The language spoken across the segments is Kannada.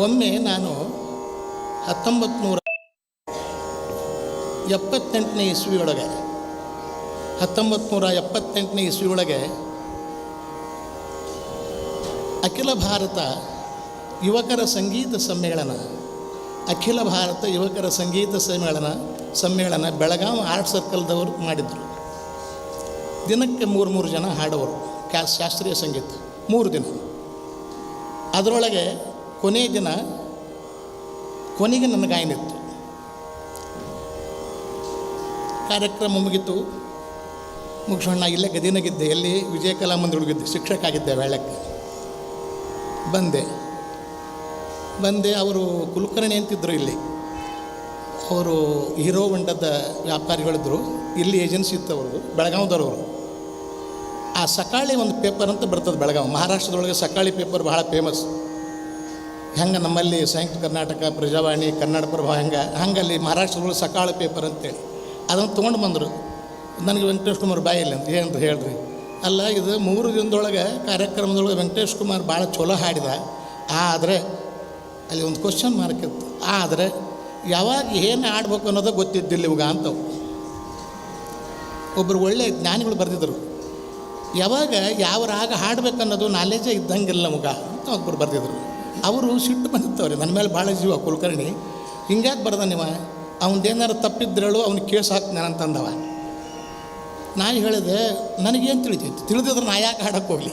ಒಮ್ಮೆ ನಾನು ಹತ್ತೊಂಬತ್ತು ನೂರ ಎಪ್ಪತ್ತೆಂಟನೇ ಇಸ್ವಿಯೊಳಗೆ ಹತ್ತೊಂಬತ್ತು ನೂರ ಎಪ್ಪತ್ತೆಂಟನೇ ಇಸ್ವಿಯೊಳಗೆ ಅಖಿಲ ಭಾರತ ಯುವಕರ ಸಂಗೀತ ಸಮ್ಮೇಳನ, ಅಖಿಲ ಭಾರತ ಯುವಕರ ಸಂಗೀತ ಸಮ್ಮೇಳನ ಸಮ್ಮೇಳನ ಬೆಳಗಾವಿ ಆರ್ಟ್ ಸರ್ಕಲ್ದವರು ಮಾಡಿದರು. ದಿನಕ್ಕೆ ಮೂರು ಮೂರು ಜನ ಹಾಡೋರು, ಕ್ಯಾ ಶಾಸ್ತ್ರೀಯ ಸಂಗೀತ, ಮೂರು ದಿನ. ಅದರೊಳಗೆ ಕೊನೆಯ ದಿನ ಕೊನೆಗೆ ನನ್ನ ಗಾಯನ ಇತ್ತು ಕಾರ್ಯಕ್ರಮ ಮುಗಿತು. ಮುಗಿಸೋಣ, ಇಲ್ಲೇ ಗದಿನಾಗಿದ್ದೆ. ಎಲ್ಲಿ ವಿಜಯ ಕಲಾ ಮಂದಿರೊಳಗಿದ್ದೆ ಶಿಕ್ಷಕ ಆಗಿದ್ದೆ ವೇಳಕ್ಕೆ ಬಂದೆ. ಬಂದೆ, ಅವರು ಕುಲಕರ್ಣಿ ಅಂತಿದ್ದರು ಇಲ್ಲಿ. ಅವರು ಹೀರೋ ಹೊಂಡದ ವ್ಯಾಪಾರಿಗಳಿದ್ದರು ಇಲ್ಲಿ ಏಜೆನ್ಸಿ ಇತ್ತು ಅವ್ರದ್ದು, ಬೆಳಗಾವ್ದವ್ರವರು. ಆ ಸಕಾಳಿ ಒಂದು ಪೇಪರ್ ಅಂತ ಬರ್ತದೆ ಬೆಳಗಾವಿ. ಮಹಾರಾಷ್ಟ್ರದೊಳಗೆ ಸಕಾಳಿ ಪೇಪರ್ ಬಹಳ ಫೇಮಸ್ ಹೆಂಗೆ ನಮ್ಮಲ್ಲಿ ಸಂಯುಕ್ತ ಕರ್ನಾಟಕ, ಪ್ರಜಾವಾಣಿ, ಕನ್ನಡ ಪ್ರಭ ಹೆಂಗೆ, ಹಂಗಲ್ಲಿ ಮಹಾರಾಷ್ಟ್ರದೊಳಗೆ ಸಕಾಳ ಪೇಪರ್ ಅಂತೇಳಿ. ಅದನ್ನು ತೊಗೊಂಡು ಬಂದರು. ನನಗೆ ವೆಂಕಟೇಶ್ ಕುಮಾರ್ ಬಾಯಿಲ್ಲ ಅಂತ ಏನಂತ ಹೇಳ್ರಿ. ಅಲ್ಲ, ಇದು ಮೂರು ದಿನದೊಳಗೆ ಕಾರ್ಯಕ್ರಮದೊಳಗೆ ವೆಂಕಟೇಶ್ ಕುಮಾರ್ ಭಾಳ ಚಲೋ ಹಾಡಿದ. ಆದರೆ, ಅಲ್ಲಿ ಒಂದು ಕ್ವಶನ್ ಮಾರ್ಕ್ ಇತ್ತು. ಆದರೆ, ಯಾವಾಗ ಏನು ಆಡ್ಬೇಕು ಅನ್ನೋದು ಗೊತ್ತಿದ್ದಿಲ್ಲ ಇವಾಗ ಅಂತ ಒಬ್ಬರು ಒಳ್ಳೆಯ ಜ್ಞಾನಿಗಳು ಬರೆದಿದ್ದರು ಯಾವಾಗ ಯಾವ ರಾಗ ಹಾಡ್ಬೇಕನ್ನೋದು ನಾಲೆಜೇ ಇದ್ದಂಗಿಲ್ಲ ಮುಗ ಅಂತ ಒಬ್ಬರು ಬರೆದಿದ್ರು. ಅವರು ಸಿಟ್ಟು ಬಂದಿತ್ತವ್ರಿ ನನ್ನ ಮೇಲೆ ಭಾಳ ಜೀವ, ಕುಲಕರ್ಣಿ. ಹಿಂಗ್ಯಾಕೆ ಬರ್ದ ನೀವು ಅವನದೇನಾರು ತಪ್ಪಿದ್ರೇಳು ಅವ್ನು ಕೇಸ್ ಹಾಕ್ತಾನೆ ಅಂತಂದವ. ನಾ ಹೇಳಿದೆ, ನನಗೇನು ತಿಳಿತೈತಿ? ತಿಳಿದಿದ್ರೆ ನಾ ಯಾಕೆ ಹಾಡಕ್ಕೆ ಹೋಗಲಿ?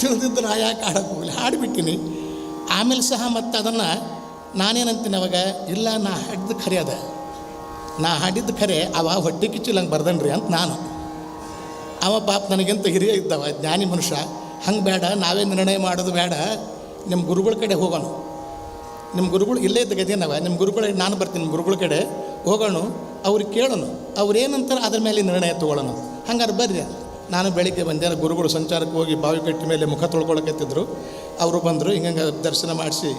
ತಿಳಿದಿದ್ದು ನಾ ಯಾಕೆ ಹಾಡಕ್ಕೆ ಹೋಗಲಿ? ಹಾಡಿಬಿಟ್ಟಿನಿ. ಆಮೇಲೆ ಸಹ ಮತ್ತೆ ಅದನ್ನು ನಾನೇನಂತೀನಿ ಅವಾಗ, ಇಲ್ಲ, ನಾ ಹಾಡಿದ್ದು ಖರೆ ಅದ. ನಾ ಹಾಡಿದ್ದು ಖರೆ, ಅವ ಹೊಟ್ಟೆ ಕಿಚ್ಚಿಲ್ಲಂಗೆ ಬರ್ದನ್ರಿ ಅಂತ ನಾನು. ಅವ ಪಾಪ ನನಗಿಂತ ಹಿರಿಯ ಇದ್ದವ, ಜ್ಞಾನಿ ಮನುಷ್ಯ. ಹಂಗೆ ಬೇಡ, ನಾವೇ ನಿರ್ಣಯ ಮಾಡೋದು ಬೇಡ. ನಿಮ್ಮ ಗುರುಗಳ ಕಡೆ ಹೋಗೋಣ. ನಿಮ್ಮ ಗುರುಗಳು ಇಲ್ಲೇ ಇದ್ದ ಗದಿನವ ನಿಮ್ಮ ಗುರುಗಳ, ನಾನು ಬರ್ತೀನಿ ನಿಮ್ಮ ಗುರುಗಳ ಕಡೆ. ಹೋಗೋಣ ಅವ್ರಿಗೆ ಕೇಳೋಣ. ಏನಂತಾರೆ ಅದ್ರ ಮೇಲೆ ನಿರ್ಣಯ ತೊಗೊಳ್ಳೋಣ. ಹಂಗಾರೆ ಬರ್ರಿ. ನಾನು ಬೆಳಿಗ್ಗೆ ಬಂದೆ, ಗುರುಗಳು ಸಂಚಾರಕ್ಕೆ ಹೋಗಿ ಬಾವಿ ಕಟ್ಟಿ ಮೇಲೆ ಮುಖ ತೊಳ್ಕೊಳಕತ್ತಿದ್ರು. ಅವರು ಬಂದರು, ಹಿಂಗಂಗೆ ದರ್ಶನ ಮಾಡಿಸಿ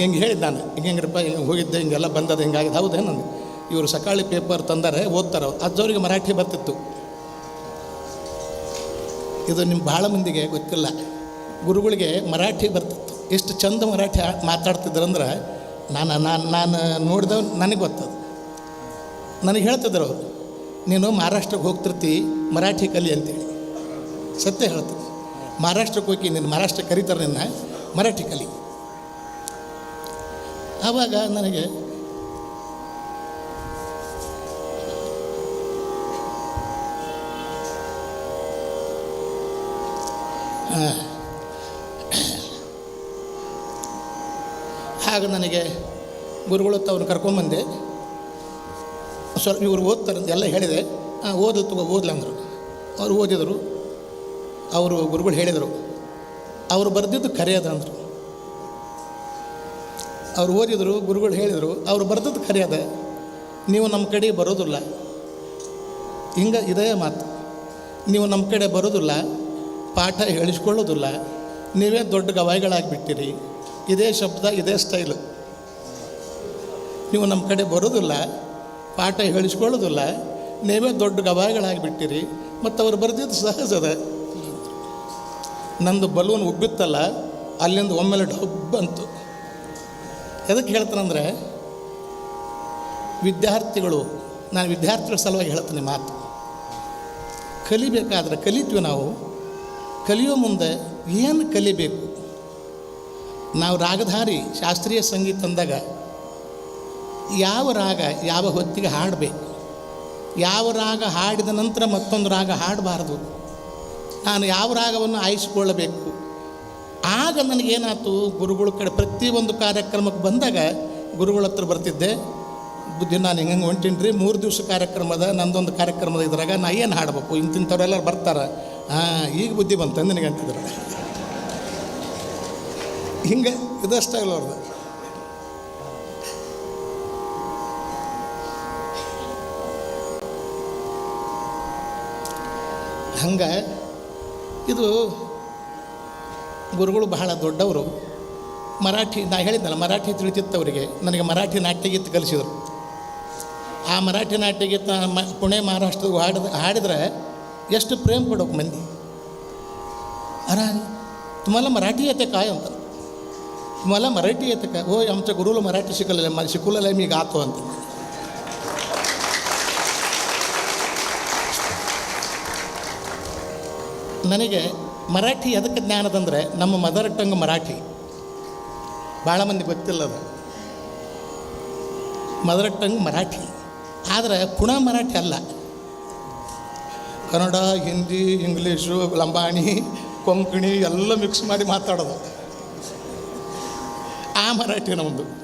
ಹಿಂಗೆ ಹೇಳಿದ್ದು ನಾನು. ಹಿಂಗೆ ಹಿಂಗೆ ಹೋಗಿದ್ದೆ, ಹಿಂಗೆಲ್ಲ ಬಂದದ, ಹಿಂಗಾಗಿದೆ. ಹೌದೇ ನಂದು ಇವರು ಸಕಾಳಿ ಪೇಪರ್ ತಂದರೆ, ಓದ್ತಾರೆ. ಅವ್ರು ಅಜ್ಜವ್ರಿಗೆ ಮರಾಠಿ ಬರ್ತಿತ್ತು. ಇದು ನಿಮ್ಗೆ ಭಾಳ ಮಂದಿಗೆ ಗೊತ್ತಿಲ್ಲ. ಗುರುಗಳಿಗೆ ಮರಾಠಿ ಬರ್ತಿತ್ತು. ಎಷ್ಟು ಚಂದ ಮರಾಠಿ ಮಾತಾಡ್ತಿದ್ರು ಮಾತಾಡ್ತಿದ್ರಂದ್ರೆ ನಾನು ನಾನು ನಾನು ನೋಡಿದವ್ ನನಗೆ ಗೊತ್ತದು. ನನಗೆ ಹೇಳ್ತಿದ್ರು ಅವರು, ನೀನು ಮಹಾರಾಷ್ಟ್ರಕ್ಕೆ ಹೋಗ್ತಿರ್ತಿ, ಮರಾಠಿ ಕಲಿ ಅಂತೇಳಿ. ಸತ್ಯ ಹೇಳ್ತೀನಿ ಮಹಾರಾಷ್ಟ್ರಕ್ಕೆ ಹೋಗಿ ನೀನು ಮಹಾರಾಷ್ಟ್ರ ಕರೀತಾರೆ ನಿನ್ನ ಮರಾಠಿ ಕಲಿ. ಆವಾಗ ನನಗೆ ಆಗ ನನಗೆ ಗುರುಗಳು ಅವ್ರನ್ನ ಕರ್ಕೊಂಬಂದೆ. ಸ್ವಲ್ಪ ಇವರು ಓದ್ತಾರೆ ಅಂತ ಎಲ್ಲ ಹೇಳಿದೆ. ಹಾಂ ಓದು ತಗೋ ಓದ್ಲಂದರು ಅವರು ಓದಿದರು. ಅವರು ಗುರುಗಳು ಹೇಳಿದರು. ಅವರು ಬರೆದಿದ್ದು ಖರೆ ಅದ ಅಂದರು. ಅವ್ರು ಓದಿದರು, ಗುರುಗಳು ಹೇಳಿದರು, ಅವ್ರು ಬರೆದದ್ದು ಖರೆ ಅದ. ನೀವು ನಮ್ಮ ಕಡೆ ಬರೋದಿಲ್ಲ. ಹಿಂಗೆ ಇದೇ ಮಾತು. ನೀವು ನಮ್ಮ ಕಡೆ ಬರೋದಿಲ್ಲ. ಪಾಠ ಹೇಳಿಸ್ಕೊಳ್ಳೋದಿಲ್ಲ ನೀವೇ ದೊಡ್ಡ ಗವಾಯಿಗಳಾಗಿಬಿಟ್ಟಿರಿ. ಇದೇ ಶಬ್ದ, ಇದೇ ಸ್ಟೈಲು ನೀವು ನಮ್ಮ ಕಡೆ ಬರೋದಿಲ್ಲ. ಪಾಠ ಹೇಳಿಸ್ಕೊಳ್ಳೋದಿಲ್ಲ ನೀವೇ ದೊಡ್ಡ ಗವಾಯಿಗಳಾಗಿಬಿಟ್ಟಿರಿ. ಮತ್ತು ಅವ್ರು ಬರೆದಿದ್ದು ಸಹಜದ ನಂದು ಬಲೂನ್ ಉಬ್ಬಿತ್ತಲ್ಲ, ಅಲ್ಲಿಂದ ಒಮ್ಮೆಲೆ ಡಬ್ ಬಂತು. ಎದಕ್ಕೆ ಹೇಳ್ತಾನಂದರೆ ವಿದ್ಯಾರ್ಥಿಗಳು, ನಾನು ವಿದ್ಯಾರ್ಥಿಗಳ ಸಲುವಾಗಿ ಹೇಳ್ತೀನಿ ಮಾತು. ಕಲಿಬೇಕಾದ್ರೆ ಕಲಿತೀವಿ ನಾವು. ಕಲಿಯೋ ಮುಂದೆ ಏನು ಕಲಿಬೇಕು? ನಾವು ರಾಗಧಾರಿ, ಶಾಸ್ತ್ರೀಯ ಸಂಗೀತ ಅಂದಾಗ ಯಾವ ರಾಗ ಯಾವ ಹೊತ್ತಿಗೆ ಹಾಡಬೇಕು? ಯಾವ ರಾಗ ಹಾಡಿದ ನಂತರ ಮತ್ತೊಂದು ರಾಗ ಹಾಡಬಾರ್ದು? ನಾನು ಯಾವ ರಾಗವನ್ನು ಆಯಿಸಿಕೊಳ್ಳಬೇಕು? ಆಗ ನನಗೇನಾಯ್ತು? ಗುರುಗಳ ಕಡೆ ಪ್ರತಿಯೊಂದು ಕಾರ್ಯಕ್ರಮಕ್ಕೆ ಬಂದಾಗ ಗುರುಗಳ ಹತ್ರ ಬರ್ತಿದ್ದೆ, ಬುದ್ಧಿ, ನಾನು ಹಿಂಗೆ ಹೊಂಟೀನಿ ರೀ ಮೂರು ದಿವಸ ಕಾರ್ಯಕ್ರಮದ ನಂದೊಂದು ಕಾರ್ಯಕ್ರಮದ ಇದ್ರಾಗ, ನಾ ಏನು ಹಾಡಬೇಕು? ಇಂತಿಂಥವ್ರೆಲ್ಲ ಬರ್ತಾರೆ. ಹಾಂ ಈಗ ಬುದ್ಧಿ ಬಂತು ನನಗೆ ಅಂತಿದ್ರು. ಹಿಂಗೆ ಇದಷ್ಟೇ ಅವ್ರದ್ದು ಹಂಗೆ ಇದು ಗುರುಗಳು ಬಹಳ ದೊಡ್ಡವರು. ಮರಾಠಿ, ನಾ ಹೇಳಿದ್ನಲ್ಲ, ಮರಾಠಿ ತಿಳಿತಿತ್ತು ಅವರಿಗೆ ನನಗೆ ಮರಾಠಿ ನಾಟ್ಯಗೀತೆ ಕಲಿಸಿದರು. ಆ ಮರಾಠಿ ನಾಟ್ಯಗೀತ ಮ, ಪುಣೆ ಮಹಾರಾಷ್ಟ್ರದ ಹಾಡಿದ, ಹಾಡಿದ್ರೆ ಎಷ್ಟು ಪ್ರೇಮ ಪಡೋಕೆ ಮಂದಿ ಅರ तुम्हाला मराठी येते काय ಅಂತ तुम्हाला मराठी येते काय हो आमच्या गुरुला मराठी शिकलेलं आहे मला शिकवलेलं आहे मी गातो ಅಂತ ನನಗೆ ಮರಾಠಿ ಎದಕ್ಕೆ ಜ್ಞಾನದಂದರೆ ನಮ್ಮ ಮದರ್ ಟಂಗ್ ಮರಾಠಿ ಭಾಳ ಮಂದಿ ಗೊತ್ತಿಲ್ಲ ಅದು ಮದರ್ ಟಂಗ್ ಮರಾಠಿ ಆದರೆ ಪುಣ ಮರಾಠಿ ಅಲ್ಲ ಕನ್ನಡ, ಹಿಂದಿ, ಇಂಗ್ಲೀಷು, ಲಂಬಾಣಿ, ಕೊಂಕಣಿ ಎಲ್ಲ ಮಿಕ್ಸ್ ಮಾಡಿ ಮಾತಾಡೋದು. ಆ ಮರಾಠಿ ನಮ್ಮದು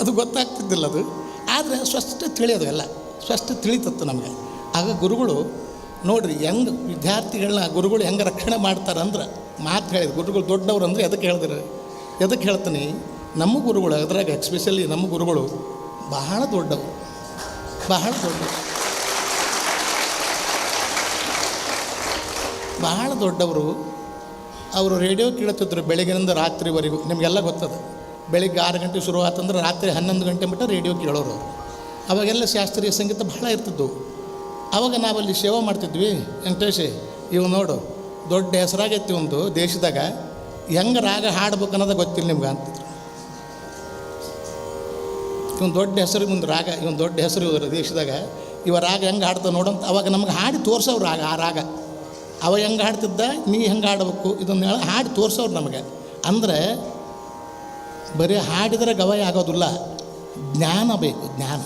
ಅದು ಗೊತ್ತಾಗ್ತಿದ್ದಿಲ್ಲ ಅದು. ಆದರೆ ಸ್ಪಷ್ಟ ತಿಳಿಯೋದು ಎಲ್ಲ. ಸ್ಪಷ್ಟ ತಿಳಿತತ್ತು ನಮಗೆ. ಆಗ ಗುರುಗಳು, ನೋಡ್ರಿ ಹೆಂಗೆ ವಿದ್ಯಾರ್ಥಿಗಳನ್ನ ಗುರುಗಳು ಹೆಂಗೆ ರಕ್ಷಣೆ ಮಾಡ್ತಾರೆ ಅಂದ್ರೆ ಮಾತು ಹೇಳಿದ್ರು ಗುರುಗಳು ದೊಡ್ಡವ್ರು ಅಂದರೆ ಎದಕ್ಕೆ ಹೇಳಿದ್ರೆ? ಎದಕ್ಕೆ ಹೇಳ್ತೀನಿ? ನಮ್ಮ ಗುರುಗಳು ಅದ್ರಾಗ ಎಕ್ಸ್ಪೆಷಲಿ ನಮ್ಮ ಗುರುಗಳು ಬಹಳ ದೊಡ್ಡವರು. ಬಹಳ ದೊಡ್ಡವರು. ಬಹಳ ದೊಡ್ಡವರು, ಅವರು ರೇಡಿಯೋ ಕೇಳುತ್ತಿದ್ದರು ಬೆಳಗಿನಿಂದ ರಾತ್ರಿವರೆಗೂ. ನಿಮಗೆಲ್ಲ ಗೊತ್ತದ, ಬೆಳಿಗ್ಗೆ ಆರು ಗಂಟೆ ಶುರು ಆತಂದ್ರೆ ರಾತ್ರಿ ಹನ್ನೊಂದು ಗಂಟೆ ಮಟ್ಟ ರೇಡಿಯೋ ಕೇಳೋರು ಅವಾಗೆಲ್ಲ ಶಾಸ್ತ್ರೀಯ ಸಂಗೀತ ಬಹಳ ಇರ್ತಿದ್ದವು ಅವಾಗ ನಾವಲ್ಲಿ ಸೇವೆ ಮಾಡ್ತಿದ್ವಿ, ವೆಂಕಟೇಶ್, ಇವು ನೋಡು, ದೊಡ್ಡ ಹೆಸರಾಗೈತಿ ಒಂದು ದೇಶದಾಗ, ಹೆಂಗೆ ರಾಗ ಹಾಡ್ಬೇಕು ಅನ್ನೋದು ಗೊತ್ತಿಲ್ಲ ನಿಮ್ಗೆ ಅಂತಿದ್ರು ಇವನು ದೊಡ್ಡ ಹೆಸರು ಮುಂದೆ ರಾಗ, ಇವನು ದೊಡ್ಡ ಹೆಸರು ಇವರು ದೇಶದಾಗ, ಇವ ರಾಗ ಹೆಂಗೆ ಹಾಡ್ತಾವೆ ನೋಡಂತ ಅವಾಗ ನಮ್ಗೆ ಹಾಡಿ ತೋರ್ಸೋರು ರಾಗ, ಆ ರಾಗ. ಅವ ಹೆಂಗೆ ಹಾಡ್ತಿದ್ದ ನೀ ಹೆಂಗೆ ಹಾಡಬೇಕು ಇದನ್ನು ಹೇಳಿ ಹಾಡಿ ತೋರಿಸೋರು ನಮಗೆ. ಅಂದರೆ ಬರೀ ಹಾಡಿದರೆ ಗವಾಯ ಆಗೋದಿಲ್ಲ, ಜ್ಞಾನ ಬೇಕು, ಜ್ಞಾನ.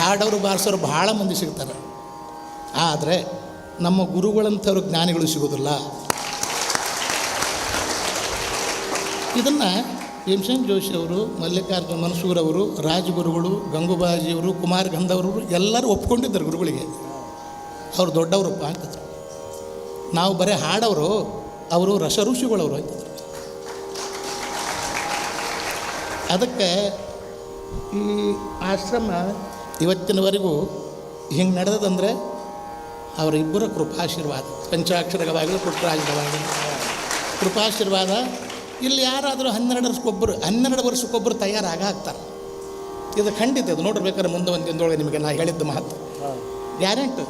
ಹಾಡೋರು ಬಾರಿಸೋರು ಭಾಳ ಮಂದಿ ಸಿಗ್ತಾರೆ. ಆದರೆ ನಮ್ಮ ಗುರುಗಳಂಥವ್ರು ಜ್ಞಾನಿಗಳು ಸಿಗೋದಿಲ್ಲ. ಇದನ್ನು ಭೀಮಸೇನ್ ಜೋಶಿ ಅವರು, ಮಲ್ಲಿಕಾರ್ಜುನ ಮನ್ಸೂರವರು, ರಾಜಗುರುಗಳು, ಗಂಗುಬಾಜಿಯವರು, ಕುಮಾರ್ ಗಂಧವರು ಎಲ್ಲರೂ ಒಪ್ಕೊಂಡಿದ್ದರು ಗುರುಗಳಿಗೆ. ಅವ್ರು ದೊಡ್ಡವರಪ್ಪ ಅಂತಿದ್ರು. ನಾವು ಬರೀ ಹಾಡವರು, ಅವರು ರಸಋಷಿಗಳವರು ಅಂತಿದ್ರು. ಅದಕ್ಕೆ ಈ ಆಶ್ರಮ ಇವತ್ತಿನವರೆಗೂ ಹಿಂಗೆ ನಡೆದದಂದರೆ ಅವರಿಬ್ಬರ ಕೃಪಾಶೀರ್ವಾದ ಪಂಚಾಕ್ಷರವಾಗಲಿ ಪುಟ್ಟರಾಜಗವಾಗಲಿ ಕೃಪಾಶೀರ್ವಾದ ಇಲ್ಲಿ ಯಾರಾದರೂ ಹನ್ನೆರಡು ವರ್ಷಕ್ಕೊಬ್ಬರು ಹನ್ನೆರಡು ವರ್ಷಕ್ಕೊಬ್ಬರು ತಯಾರಾಗ ಆಗ್ತಾರೆ ಇದು ಖಂಡಿತ ಇದು ನೋಡ್ಬೇಕಾದ್ರೆ ಮುಂದೆ ಒಂದು ದಿನದೊಳಗೆ ನಿಮಗೆ ನಾ ಹೇಳಿದ್ದು ಮಹತ್ವ. ಗ್ಯಾರಂಟ್.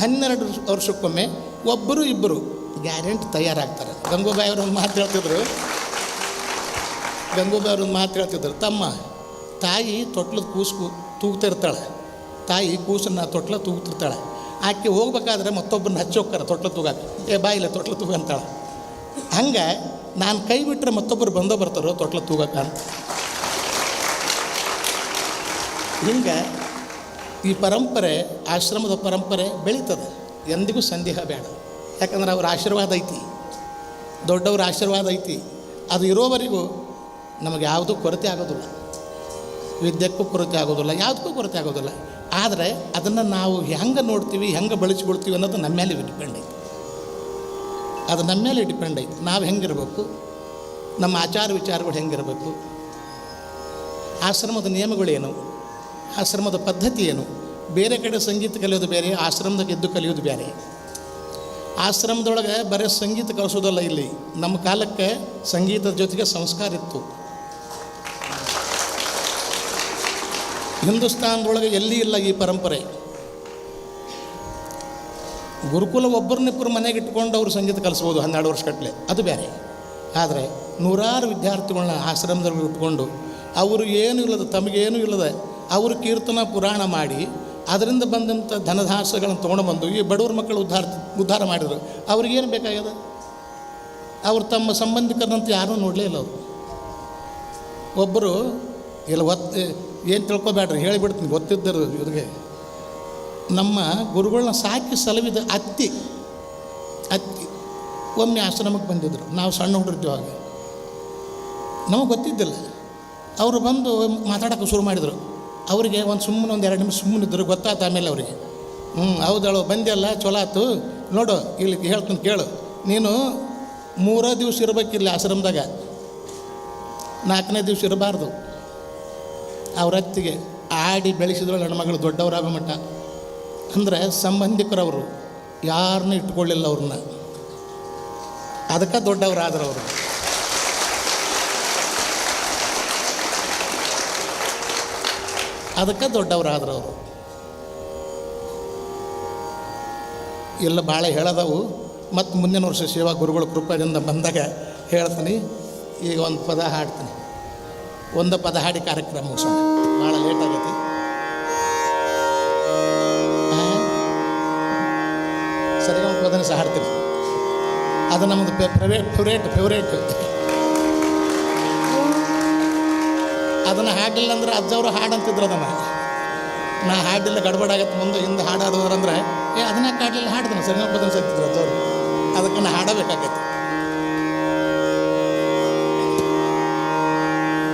ಹನ್ನೆರಡು ವರ್ಷಕ್ಕೊಮ್ಮೆ ಒಬ್ಬರು ಇಬ್ಬರು ಗ್ಯಾರಂಟ್ ತಯಾರಾಗ್ತಾರೆ. ಗಂಗೂಬಾಯಿ ಅವರು ಒಂದು ಮಾತು ಹೇಳ್ತಿದ್ರು. ಗಂಗೂಬಾಯಿ ಅವರು ಒಂದು ಮಾತು ಹೇಳ್ತಿದ್ರು, ತಮ್ಮ, ತಾಯಿ ತೊಟ್ಲದ ಕೂಸು ತೂಗ್ತಿರ್ತಾಳೆ. ತಾಯಿ ಕೂಸನ್ನು ತೊಟ್ಲ ತೂಗ್ತಿರ್ತಾಳೆ. ಆಕೆ ಹೋಗ್ಬೇಕಾದ್ರೆ ಮತ್ತೊಬ್ಬರನ್ನ ಹಚ್ಚಿ ಹೋಗ್ತಾರೆ ತೊಟ್ಲ ತೂಗಾಕ. ಏ ಬಾಯಿಲ್ಲ ತೊಟ್ಲ ತೂಗಂತಾಳೆ ಹಂಗೆ ನಾನು ಕೈ ಬಿಟ್ಟರೆ ಮತ್ತೊಬ್ಬರು ಬಂದೋ ಬರ್ತಾರೋ ತೊಟ್ಲ ತೂಗಕ್ಕ ಹಿಂಗೆ ಈ ಪರಂಪರೆ, ಆಶ್ರಮದ ಪರಂಪರೆ ಬೆಳೀತದೆ. ಎಂದಿಗೂ ಸಂದೇಹ ಬೇಡ. ಯಾಕಂದ್ರೆ ಅವ್ರ ಆಶೀರ್ವಾದ ಐತಿ. ದೊಡ್ಡವ್ರ ಆಶೀರ್ವಾದ ಐತಿ. ಅದು ಇರೋವರೆಗೂ ನಮಗೆ ಯಾವುದೂ ಕೊರತೆ ಆಗೋದಿಲ್ಲ. ವಿದ್ಯೆಕ್ಕೂ ಕೊರತೆ ಆಗೋದಿಲ್ಲ, ಯಾವುದಕ್ಕೂ ಕೊರತೆ ಆಗೋದಿಲ್ಲ. ಆದರೆ ಅದನ್ನು ನಾವು ಹೆಂಗೆ ನೋಡ್ತೀವಿ, ಹೆಂಗೆ ಬಳಸ್ಕೊಳ್ತೀವಿ ಅನ್ನೋದು ನಮ್ಮ ಮೇಲೆ ಡಿಪೆಂಡ್ ಐತಿ ಅದು ನಮ್ಮ ಮೇಲೆ ಡಿಪೆಂಡ್ ಐತಿ ನಾವು ಹೆಂಗಿರಬೇಕು? ನಮ್ಮ ಆಚಾರ ವಿಚಾರಗಳು ಹೆಂಗಿರಬೇಕು? ಆಶ್ರಮದ ನಿಯಮಗಳೇನು ಆಶ್ರಮದ ಪದ್ಧತಿ ಏನು? ಬೇರೆ ಕಡೆ ಸಂಗೀತ ಕಲಿಯೋದು ಬೇರೆ ಆಶ್ರಮದಾಗ ಎದ್ದು ಕಲಿಯೋದು ಬೇರೆ. ಆಶ್ರಮದೊಳಗೆ ಬರೀ ಸಂಗೀತ ಕಲಿಸೋದಲ್ಲ ಇಲ್ಲಿ. ನಮ್ಮ ಕಾಲಕ್ಕೆ ಸಂಗೀತದ ಜೊತೆಗೆ ಸಂಸ್ಕಾರ ಇತ್ತು. ಹಿಂದೂಸ್ತಾನದೊಳಗೆ ಎಲ್ಲಿ ಇಲ್ಲ ಈ ಪರಂಪರೆ? ಗುರುಕುಲ ಒಬ್ಬರನ್ನಿಬ್ಬರು ಮನೆಗೆ ಇಟ್ಕೊಂಡು ಅವರು ಸಂಗೀತ ಕಲಿಸ್ಬೋದು ಹನ್ನೆರಡು ವರ್ಷ ಕಟ್ಟಲೆ ಅದು ಬೇರೆ. ಆದರೆ ನೂರಾರು ವಿದ್ಯಾರ್ಥಿಗಳನ್ನ ಆಶ್ರಮದಲ್ಲಿ ಇಟ್ಕೊಂಡು ಅವರು ಏನೂ ಇಲ್ಲದ, ತಮಗೇನು ಇಲ್ಲದ ಅವರು ಕೀರ್ತನ ಪುರಾಣ ಮಾಡಿ ಅದರಿಂದ ಬಂದಂಥ ಧನದಾಸಗಳನ್ನು ತೊಗೊಂಡು ಈ ಬಡವ್ರ ಮಕ್ಕಳು ಉದ್ಧಾರ ಉದ್ಧಾರ ಮಾಡಿದರು. ಅವ್ರಿಗೇನು ಬೇಕಾಗ್ಯದ? ಅವರು ತಮ್ಮ ಸಂಬಂಧಿಕರಂತ ಯಾರೂ ನೋಡಲೇ ಇಲ್ಲ ಅವರು. ಒಬ್ಬರು, ಇಲ್ಲ ಒತ್ತು ಏನು ತಿಳ್ಕೊಬೇಡ್ರಿ, ಹೇಳಿಬಿಡ್ತೀನಿ ಗೊತ್ತಿದ್ದರು ಇವ್ರಿಗೆ. ನಮ್ಮ ಗುರುಗಳನ್ನ ಸಾಕಿ ಸಲವಿದ ಅತ್ತಿ ಅತ್ತಿ ಒಮ್ಮೆ ಆಶ್ರಮಕ್ಕೆ ಬಂದಿದ್ದರು ನಾವು ಸಣ್ಣ ಹುಡುಗಿರ್ತೀವಿ ಆಗ. ನಮಗೆ ಗೊತ್ತಿದ್ದಿಲ್ಲ. ಅವರು ಬಂದು ಮಾತಾಡೋಕೆ ಶುರು ಮಾಡಿದರು. ಅವರಿಗೆ ಒಂದು ಸುಮ್ಮನೆ ಒಂದು ಎರಡು ನಿಮಿಷ ಸುಮ್ಮನೆ ಇದ್ದರು ಗೊತ್ತಾಯ್ತು ಆಮೇಲೆ ಅವರಿಗೆ. ಹ್ಞೂ ಹೌದಳು ಬಂದೆಲ್ಲ ಚಲೋ ಆಯ್ತು. ನೋಡು, ಇಲ್ಲಿ ಹೇಳ್ತೀನಿ ಕೇಳು. ನೀನು ಮೂರೇ ದಿವಸ ಇರ್ಬೇಕಿಲ್ಲ ಆಶ್ರಮದಾಗ. ನಾಲ್ಕನೇ ದಿವಸ ಇರಬಾರ್ದು. ಅವ್ರ ಅತ್ತಿಗೆ ಆಡಿ ಬೆಳೆಸಿದ್ರು ಹೆಣ್ಮಗಳು ದೊಡ್ಡವರಾಗೋ ಮಟ್ಟ. ಅಂದರೆ ಸಂಬಂಧಿಕರವರು ಯಾರನ್ನೂ ಇಟ್ಕೊಳ್ಳಿಲ್ಲ ಅವ್ರನ್ನ. ಅದಕ್ಕೆ ದೊಡ್ಡವರಾದ್ರು ಅವರು ಅದಕ್ಕೆ ದೊಡ್ಡವರಾದ್ರು ಅವರು ಎಲ್ಲ ಭಾಳ ಹೇಳದವು, ಮತ್ತು ಮುಂದಿನ ವರ್ಷ ಸೇವಾ ಗುರುಗಳ ಕೃಪದಿಂದ ಬಂದಾಗ ಹೇಳ್ತೀನಿ, ಈಗ ಒಂದು ಪದ ಹಾಡ್ತೀನಿ. ಒಂದು ಪದ ಹಾಡಿ ಕಾರ್ಯಕ್ರಮ ಮುಗಿಸೋಣ. ಭಾಳ ಲೇಟ್ ಆಗೈತಿ. ಸರಿ ಸಹ ಹಾಡ್ತೀನಿ ಅದು ನಮ್ಮದು ಫೇವ್ರೇಟ್ ಫೇವ್ರೇಟ್ ಫೇವ್ರೇಟ್ ಅದನ್ನು ಹಾಡಲಿಲ್ಲ ಅಂದ್ರೆ ಅಜ್ಜವರು ಹಾಡು ಅಂತಿದ್ರು ಅದನ್ನು. ನಾ ಹಾಡಿಲ್ಲ ಗಡ್ಬಡಾಗತ್ತೆ ಮುಂದೆ, ಹಿಂದೆ ಹಾಡಾದವ್ರು ಏ ಅದನ್ನ ಹಾಡಲಿಲ್ಲ ಹಾಡ್ತಾನೆ ಸರಿ ಪದನ ಸತ್ತಿದ್ರು ಅಜ್ಜವರು. ಅದಕ್ಕೆ ನಾ ಹಾಡಬೇಕಾಗೈತಿ